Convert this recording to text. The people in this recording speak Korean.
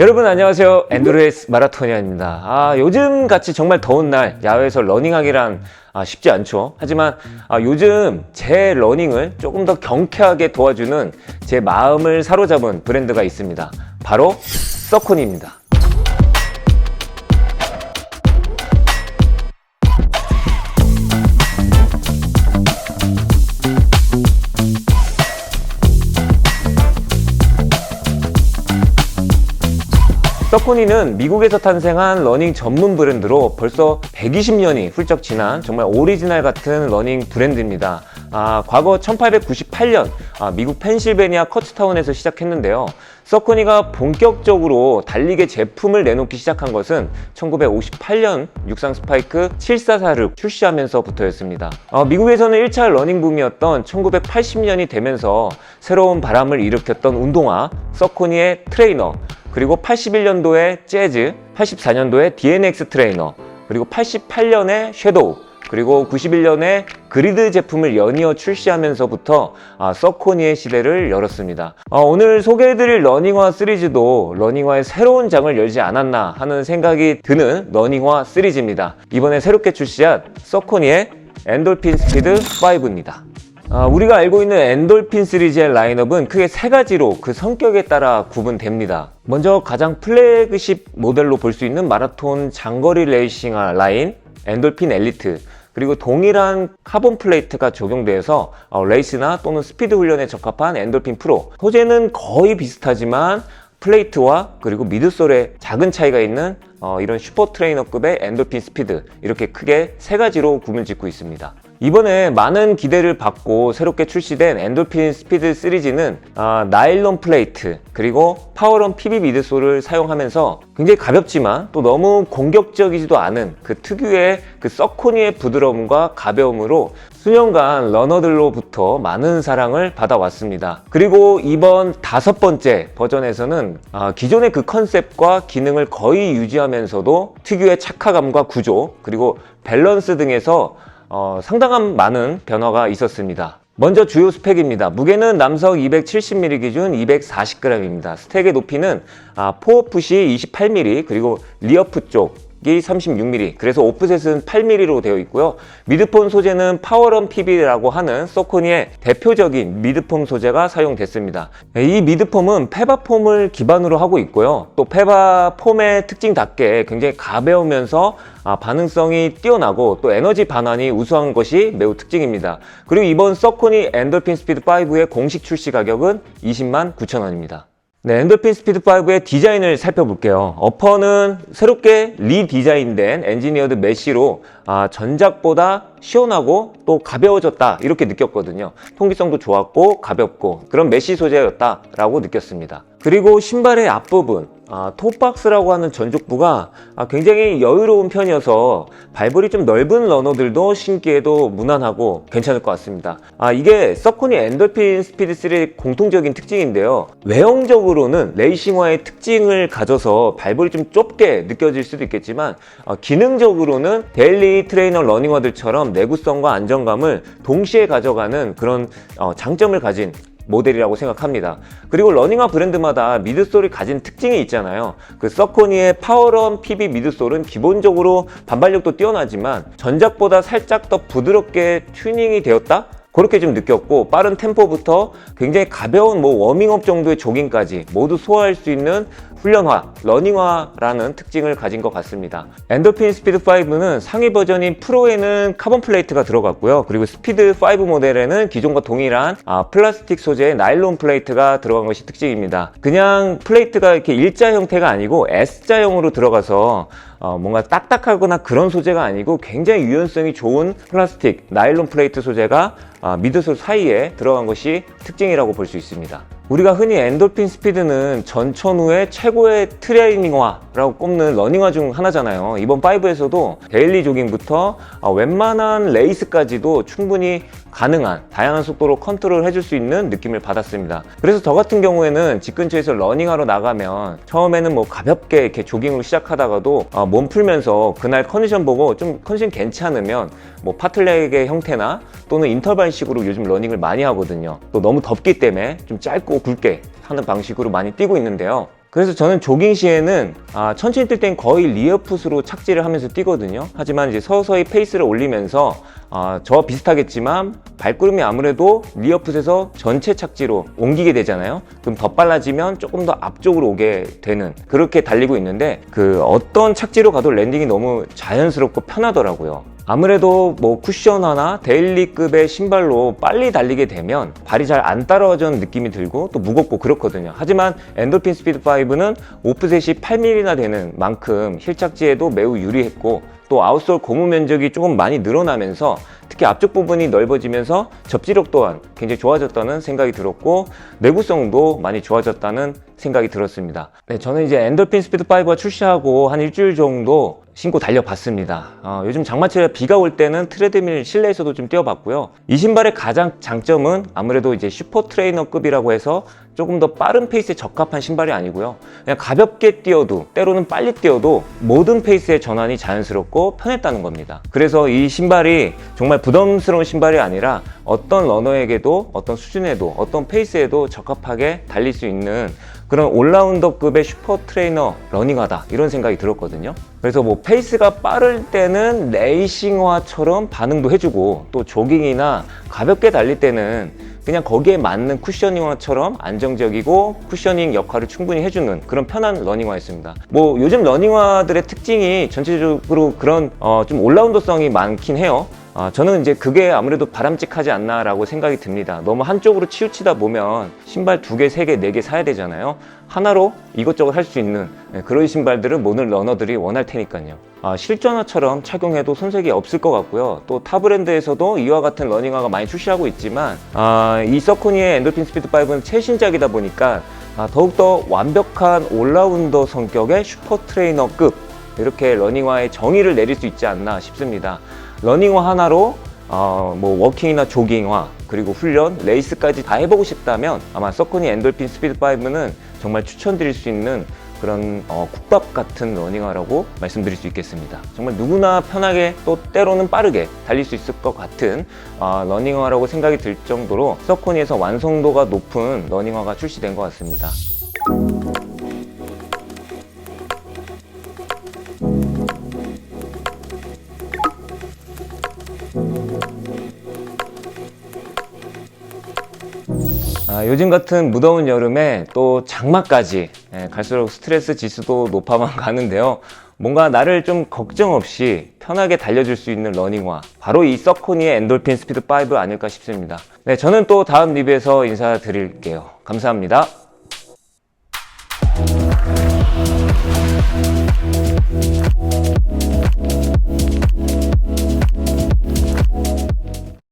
여러분 안녕하세요. 엔드로레이스 마라토니아입니다. 아 요즘 같이 정말 더운 날 야외에서 러닝하기란 아, 쉽지 않죠. 하지만 아, 요즘 제 러닝을 조금 더 경쾌하게 도와주는 제 마음을 사로잡은 브랜드가 있습니다. 바로 서콘입니다 서코니는 미국에서 탄생한 러닝 전문 브랜드로 벌써 120년이 훌쩍 지난 정말 오리지널 같은 러닝 브랜드입니다. 아, 과거 1898년 아, 미국 펜실베니아 커츠타운에서 시작했는데요. 서코니가 본격적으로 달리기 제품을 내놓기 시작한 것은 1958년 육상 스파이크 744를 출시하면서부터였습니다. 어, 미국에서는 1차 러닝 붐이었던 1980년이 되면서 새로운 바람을 일으켰던 운동화 서코니의 트레이너 그리고 81년도에 재즈, 84년도에 DNX 트레이너, 그리고 88년에 섀도우, 그리고 91년에 그리드 제품을 연이어 출시하면서부터 아, 서코니의 시대를 열었습니다. 어, 오늘 소개해드릴 러닝화 시리즈도 러닝화의 새로운 장을 열지 않았나 하는 생각이 드는 러닝화 시리즈입니다. 이번에 새롭게 출시한 서코니의 엔돌핀 스피드 5입니다. 아, 우리가 알고 있는 엔돌핀 시리즈의 라인업은 크게 세 가지로 그 성격에 따라 구분됩니다. 먼저 가장 플래그십 모델로 볼 수 있는 마라톤 장거리 레이싱화 라인 엔돌핀 엘리트 그리고 동일한 카본 플레이트가 적용돼서 어, 레이스나 또는 스피드 훈련에 적합한 엔돌핀 프로 소재는 거의 비슷하지만 플레이트와 그리고 미드솔에 작은 차이가 있는 어, 이런 슈퍼 트레이너급의 엔돌핀 스피드 이렇게 크게 세 가지로 구분 짓고 있습니다. 이번에 많은 기대를 받고 새롭게 출시된 엔돌핀 스피드 시리즈는 아, 나일론 플레이트 그리고 파워런 PB 미드솔을 사용하면서 굉장히 가볍지만 또 너무 공격적이지도 않은 그 특유의 그 서코니의 부드러움과 가벼움으로 수년간 러너들로부터 많은 사랑을 받아왔습니다. 그리고 이번 다섯 번째 버전에서는 아, 기존의 그 컨셉과 기능을 거의 유지하면서도 특유의 착화감과 구조 그리고 밸런스 등에서 어, 상당한 많은 변화가 있었습니다. 먼저 주요 스펙입니다. 무게는 남성 270mm 기준 240g입니다. 스택의 높이는 아, 포어풋이 28mm 그리고 리어풋 쪽 이 36mm 그래서 오프셋은 8mm로 되어 있고요. 미드폼 소재는 파워런 PB라고 하는 서코니의 대표적인 미드폼 소재가 사용됐습니다. 이 미드폼은 페바폼을 기반으로 하고 있고요. 또 페바폼의 특징답게 굉장히 가벼우면서 아, 반응성이 뛰어나고 또 에너지 반환이 우수한 것이 매우 특징입니다. 그리고 이번 서코니 엔돌핀 스피드 5의 공식 출시 가격은 20만 9천 원입니다 네, 엔돌핀 스피드 5의 디자인을 살펴볼게요. 어퍼는 새롭게 리디자인된 엔지니어드 메쉬로 아, 전작보다 시원하고 또 가벼워졌다 이렇게 느꼈거든요. 통기성도 좋았고 가볍고 그런 메쉬 소재였다라고 느꼈습니다. 그리고 신발의 앞부분 아, 톱박스라고 하는 전족부가 아, 굉장히 여유로운 편이어서 발볼이 좀 넓은 러너들도 신기에도 무난하고 괜찮을 것 같습니다. 아, 이게 서코니 엔돌핀 스피드 3의 공통적인 특징인데요. 외형적으로는 레이싱화의 특징을 가져서 발볼이 좀 좁게 느껴질 수도 있겠지만 어, 기능적으로는 데일리 트레이너 러닝화들처럼 내구성과 안정감을 동시에 가져가는 그런 어, 장점을 가진 모델이라고 생각합니다. 그리고 러닝화 브랜드마다 미드솔이 가진 특징이 있잖아요. 그 서코니의 파워런 PB 미드솔은 기본적으로 반발력도 뛰어나지만 전작보다 살짝 더 부드럽게 튜닝이 되었다? 그렇게 좀 느꼈고 빠른 템포부터 굉장히 가벼운 뭐 워밍업 정도의 조깅까지 모두 소화할 수 있는 훈련화, 러닝화라는 특징을 가진 것 같습니다. 엔돌핀 스피드 5는 상위 버전인 프로에는 카본 플레이트가 들어갔고요. 그리고 스피드 5 모델에는 기존과 동일한 아, 플라스틱 소재의 나일론 플레이트가 들어간 것이 특징입니다. 그냥 플레이트가 이렇게 일자 형태가 아니고 S자형으로 들어가서 어, 뭔가 딱딱하거나 그런 소재가 아니고 굉장히 유연성이 좋은 플라스틱 나일론 플레이트 소재가 아, 미드솔 사이에 들어간 것이 특징이라고 볼 수 있습니다. 우리가 흔히 엔돌핀 스피드는 전천 후의 최고의 트레이닝화라고 꼽는 러닝화 중 하나잖아요. 이번 5에서도 데일리 조깅부터 어, 웬만한 레이스까지도 충분히 가능한 다양한 속도로 컨트롤 해줄 수 있는 느낌을 받았습니다. 그래서 저 같은 경우에는 집 근처에서 러닝하러 나가면 처음에는 뭐 가볍게 이렇게 조깅으로 시작하다가도 어, 몸 풀면서 그날 컨디션 보고 좀 컨디션 괜찮으면 뭐 파틀렉의 형태나 또는 인터벌식으로 요즘 러닝을 많이 하거든요. 또 너무 덥기 때문에 좀 짧고 굵게 하는 방식으로 많이 뛰고 있는데요. 그래서 저는 조깅 시에는 아, 천천히 뛸 땐 거의 리어풋으로 착지를 하면서 뛰거든요. 하지만 이제 서서히 페이스를 올리면서 아, 저와 비슷하겠지만 발걸음이 아무래도 리어풋에서 전체 착지로 옮기게 되잖아요. 그럼 더 빨라지면 조금 더 앞쪽으로 오게 되는 그렇게 달리고 있는데 그 어떤 착지로 가도 랜딩이 너무 자연스럽고 편하더라고요. 아무래도 뭐 쿠션 하나 데일리급의 신발로 빨리 달리게 되면 발이 잘 안 따라와주는 느낌이 들고 또 무겁고 그렇거든요. 하지만 엔돌핀 스피드 5는 오프셋이 8mm나 되는 만큼 힐 착지에도 매우 유리했고 또 아웃솔 고무 면적이 조금 많이 늘어나면서 특히 앞쪽 부분이 넓어지면서 접지력 또한 굉장히 좋아졌다는 생각이 들었고 내구성도 많이 좋아졌다는 생각이 들었습니다. 네, 저는 이제 엔돌핀 스피드 5가 출시하고 한 일주일 정도 신고 달려봤습니다. 어, 요즘 장마철에 비가 올 때는 트레드밀 실내에서도 좀 뛰어봤고요. 이 신발의 가장 장점은 아무래도 이제 슈퍼 트레이너급이라고 해서 조금 더 빠른 페이스에 적합한 신발이 아니고요. 그냥 가볍게 뛰어도 때로는 빨리 뛰어도 모든 페이스의 전환이 자연스럽고 편했다는 겁니다. 그래서 이 신발이 정말 부담스러운 신발이 아니라 어떤 러너에게도 어떤 수준에도 어떤 페이스에도 적합하게 달릴 수 있는 그런 올라운더급의 슈퍼 트레이너 러닝화다 이런 생각이 들었거든요. 그래서 뭐 페이스가 빠를 때는 레이싱화처럼 반응도 해주고 또 조깅이나 가볍게 달릴 때는 그냥 거기에 맞는 쿠셔닝화처럼 안정적이고 쿠셔닝 역할을 충분히 해주는 그런 편한 러닝화였습니다. 뭐 요즘 러닝화들의 특징이 전체적으로 그런 어, 좀 올라운더성이 많긴 해요. 아, 저는 이제 그게 아무래도 바람직하지 않나라고 생각이 듭니다. 너무 한쪽으로 치우치다 보면 신발 두 개, 세 개, 네 개 사야 되잖아요. 하나로 이것저것 할 수 있는 네, 그런 신발들을 모든 러너들이 원할 테니까요. 아, 실전화처럼 착용해도 손색이 없을 것 같고요. 또 타 브랜드에서도 이와 같은 러닝화가 많이 출시하고 있지만 아, 이 서코니의 엔돌핀 스피드 5는 최신작이다 보니까 아, 더욱더 완벽한 올라운더 성격의 슈퍼 트레이너급 이렇게 러닝화의 정의를 내릴 수 있지 않나 싶습니다. 러닝화 하나로 어, 뭐 워킹이나 조깅화 그리고 훈련, 레이스까지 다 해보고 싶다면 아마 서코니 엔돌핀 스피드 5는 정말 추천드릴 수 있는 그런 어, 국밥 같은 러닝화라고 말씀드릴 수 있겠습니다. 정말 누구나 편하게 또 때로는 빠르게 달릴 수 있을 것 같은 어, 러닝화라고 생각이 들 정도로 서코니에서 완성도가 높은 러닝화가 출시된 것 같습니다. 아, 요즘 같은 무더운 여름에 또 장마까지 예, 갈수록 스트레스 지수도 높아만 가는데요. 뭔가 나를 좀 걱정 없이 편하게 달려줄 수 있는 러닝화 바로 이 서코니의 엔돌핀 스피드 5 아닐까 싶습니다. 네, 저는 또 다음 리뷰에서 인사드릴게요. 감사합니다.